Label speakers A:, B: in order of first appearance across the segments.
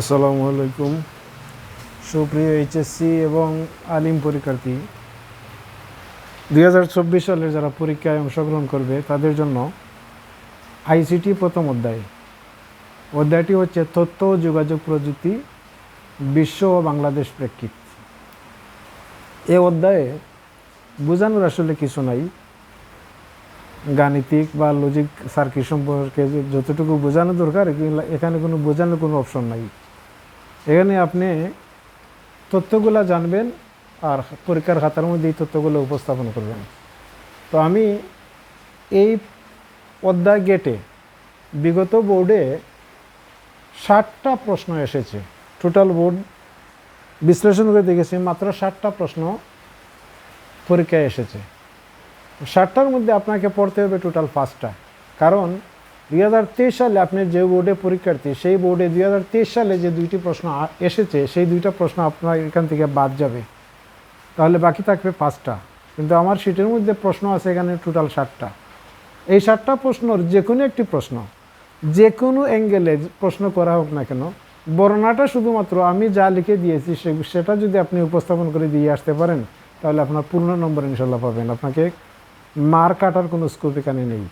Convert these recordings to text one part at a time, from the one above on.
A: আসসালামু আলাইকুম। সুপ্রিয় এইচএসসি এবং আলিম পরীক্ষার্থী, দুই হাজার চব্বিশ সালের যারা পরীক্ষায় অংশগ্রহণ করবে, তাদের জন্য আইসিটি প্রথম অধ্যায়। অধ্যায়টি হচ্ছে তথ্য ও যোগাযোগ প্রযুক্তি, বিশ্ব ও বাংলাদেশ প্রেক্ষিত। এ অধ্যায়ে বোঝানোর আসলে কিছু নাই। গাণিতিক বা লজিক সার্কিট সম্পর্কে যতটুকু বোঝানো দরকার এখানে কোনো বোঝানোর কোনো অপশন নাই। এখানে আপনি তথ্যগুলা জানবেন আর পরীক্ষার খাতার মধ্যে এই তথ্যগুলো উপস্থাপন করবেন। তো আমি এই অধ্যায় গেটে বিগত বোর্ডে ষাটটা প্রশ্ন এসেছে। টোটাল বোর্ড বিশ্লেষণ করে দেখেছি, মাত্র ষাটটা প্রশ্ন পরীক্ষায় এসেছে। ষাটটার মধ্যে আপনাকে পড়তে হবে টোটাল পাঁচটা। কারণ দুই হাজার তেইশ সালে আপনি যে বোর্ডে পরীক্ষার্থী, সেই বোর্ডে দুই হাজার তেইশ সালে যে দুইটি প্রশ্ন এসেছে, সেই দুইটা প্রশ্ন আপনার এখান থেকে বাদ যাবে। তাহলে বাকি থাকবে পাঁচটা। কিন্তু আমার সিটের মধ্যে প্রশ্ন আছে এখানে টোটাল ষাটটা। এই ষাটটা প্রশ্নর যে কোনো একটি প্রশ্ন যে কোনো অ্যাঙ্গেলে প্রশ্ন করা হোক না কেন, বর্ণনাটা শুধুমাত্র আমি যা লিখে দিয়েছি সেটা যদি আপনি উপস্থাপন করে দিয়ে আসতে পারেন, তাহলে আপনার পূর্ণ নম্বর ইনশাল্লাহ পাবেন। আপনাকে মার কাটার কোনো স্কোপ এখানে নেই।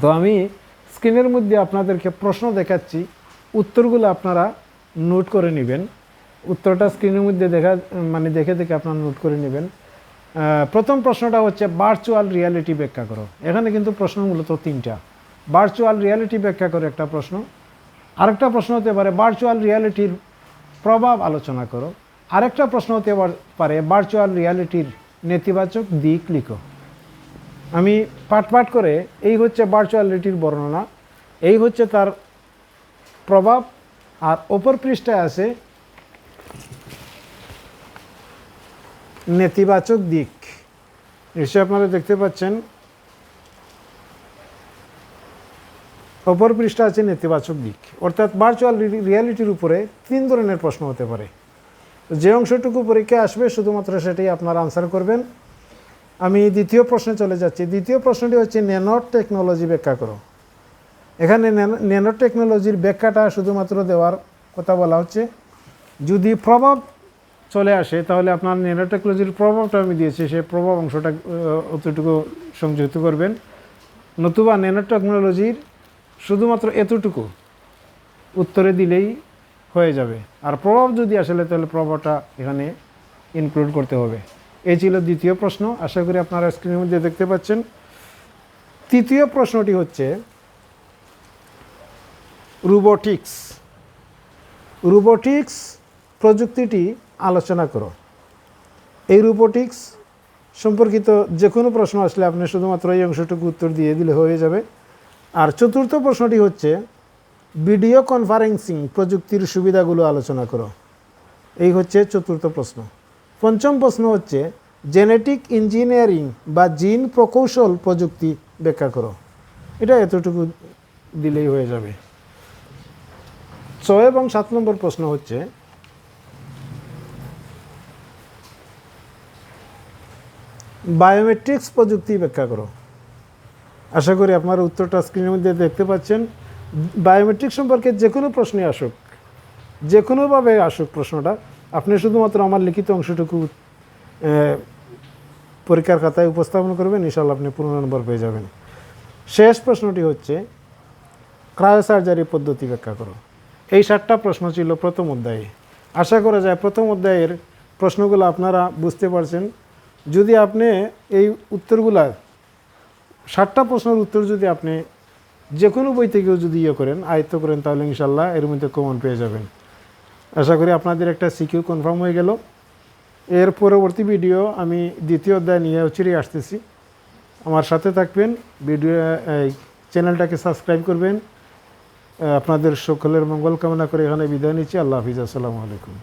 A: তো আমি স্ক্রিনের মধ্যে আপনাদেরকে প্রশ্ন দেখাচ্ছি। উত্তরগুলো আপনারা নোট করে নেবেন। উত্তরটা স্ক্রিনের মধ্যে দেখা মানে দেখে দেখে আপনারা নোট করে নেবেন। প্রথম প্রশ্নটা হচ্ছে ভার্চুয়াল রিয়ালিটি ব্যাখ্যা করো। এখানে কিন্তু প্রশ্ন মূলত তিনটা। ভার্চুয়াল রিয়ালিটি ব্যাখ্যা করো একটা প্রশ্ন। আরেকটা প্রশ্ন হতে পারে ভার্চুয়াল রিয়ালিটির প্রভাব আলোচনা করো। আরেকটা প্রশ্ন হতে পার- ভার্চুয়াল রিয়ালিটির নেতিবাচক দিক লিখো। আমি পাঠ পাঠ করে এই হচ্ছে ভার্চুয়ালিটির বর্ণনা। এই হচ্ছে তার প্রভাব। আর ওপর পৃষ্ঠায় আছে নেতিবাচক দিক। নিশ্চয়ই আপনারা দেখতে পাচ্ছেন। অপর পৃষ্ঠা আছে নেতিবাচক দিক। অর্থাৎ ভার্চুয়াল রিয়ালিটির উপরে তিন ধরনের প্রশ্ন হতে পারে। যে অংশটুকু পরীক্ষায় আসবে, শুধুমাত্র সেটাই আপনারা আনসার করবেন। আমি দ্বিতীয় প্রশ্নে চলে যাচ্ছি। দ্বিতীয় প্রশ্নটি হচ্ছে ন্যানো টেকনোলজি ব্যাখ্যা করো। এখানে ন্যানো টেকনোলজির ব্যাখ্যাটা শুধুমাত্র দেওয়ার কথা বলা হচ্ছে। যদি প্রভাব চলে আসে, তাহলে আপনার ন্যানো টেকনোলজির প্রভাবটা আমি দিয়েছি, সেই প্রভাব অংশটা অতটুকু সংযুক্ত করবেন। নতুবা ন্যানো টেকনোলজির শুধুমাত্র এতটুকু উত্তরে দিলেই হয়ে যাবে। আর প্রভাব যদি আসলে তাহলে প্রভাবটা এখানে ইনক্লুড করতে হবে। এই ছিল দ্বিতীয় প্রশ্ন। আশা করি আপনারা স্ক্রিনের মধ্যে দেখতে পাচ্ছেন। তৃতীয় প্রশ্নটি হচ্ছে রোবোটিক্স রোবোটিক্স প্রযুক্তিটি আলোচনা করো। এই রোবোটিক্স সম্পর্কিত যে কোনো প্রশ্ন আসলে আপনি শুধুমাত্র এই অংশটুকু উত্তর দিয়ে দিলে হয়ে যাবে। আর চতুর্থ প্রশ্নটি হচ্ছে ভিডিও কনফারেন্সিং প্রযুক্তির সুবিধাগুলো আলোচনা করো। এই হচ্ছে চতুর্থ প্রশ্ন। পঞ্চম প্রশ্ন হচ্ছে জেনেটিক ইঞ্জিনিয়ারিং বা জিন প্রকৌশল প্রযুক্তি ব্যাখ্যা করো। এটা এতটুকু দিলেই হয়ে যাবে। ছয় এবং সাত নম্বর প্রশ্ন হচ্ছে বায়োমেট্রিক্স প্রযুক্তি ব্যাখ্যা করো। আশা করি আপনার উত্তরটা স্ক্রিনের মধ্যে দেখতে পাচ্ছেন। বায়োমেট্রিক সম্পর্কে যে কোনো প্রশ্নই আসুক যে কোনোভাবে আসুক প্রশ্নটা আপনি শুধুমাত্র আমার লিখিত অংশটুকু পরীক্ষার খাতায় উপস্থাপন করবেন ইনশাল্লাহ আপনি পূর্ণ নম্বর পেয়ে যাবেন। শেষ প্রশ্নটি হচ্ছে, ক্রায়োসার্জারি পদ্ধতি ব্যাখ্যা করো। এই সাতটা প্রশ্ন ছিল প্রথম অধ্যায়ে। আশা করা যায় প্রথম অধ্যায়ের প্রশ্নগুলো আপনারা বুঝতে পারছেন। যদি আপনি এই উত্তরগুলা ষাটটা প্রশ্নের উত্তর যদি আপনি যে কোনো বই থেকেও যদি ইয়ে করেন, আয়ত্ত করেন, তাহলে ইনশাল্লাহ এর মধ্যে কমন পেয়ে যাবেন। আশা করি আপনাদের একটা সিকিউ কনফার্ম হয়ে গেল। এর পরবর্তী ভিডিও আমি দ্বিতীয় অধ্যায় নিয়ে চিরে আসতেছি। আমার সাথে থাকবেন ভিডিও চ্যানেলটাকে সাবস্ক্রাইব করবেন। আপনাদের সকলের মঙ্গল কামনা করে এখানে বিদায় নিচ্ছি। আল্লাহ হাফিজ। আসসালামু আলাইকুম।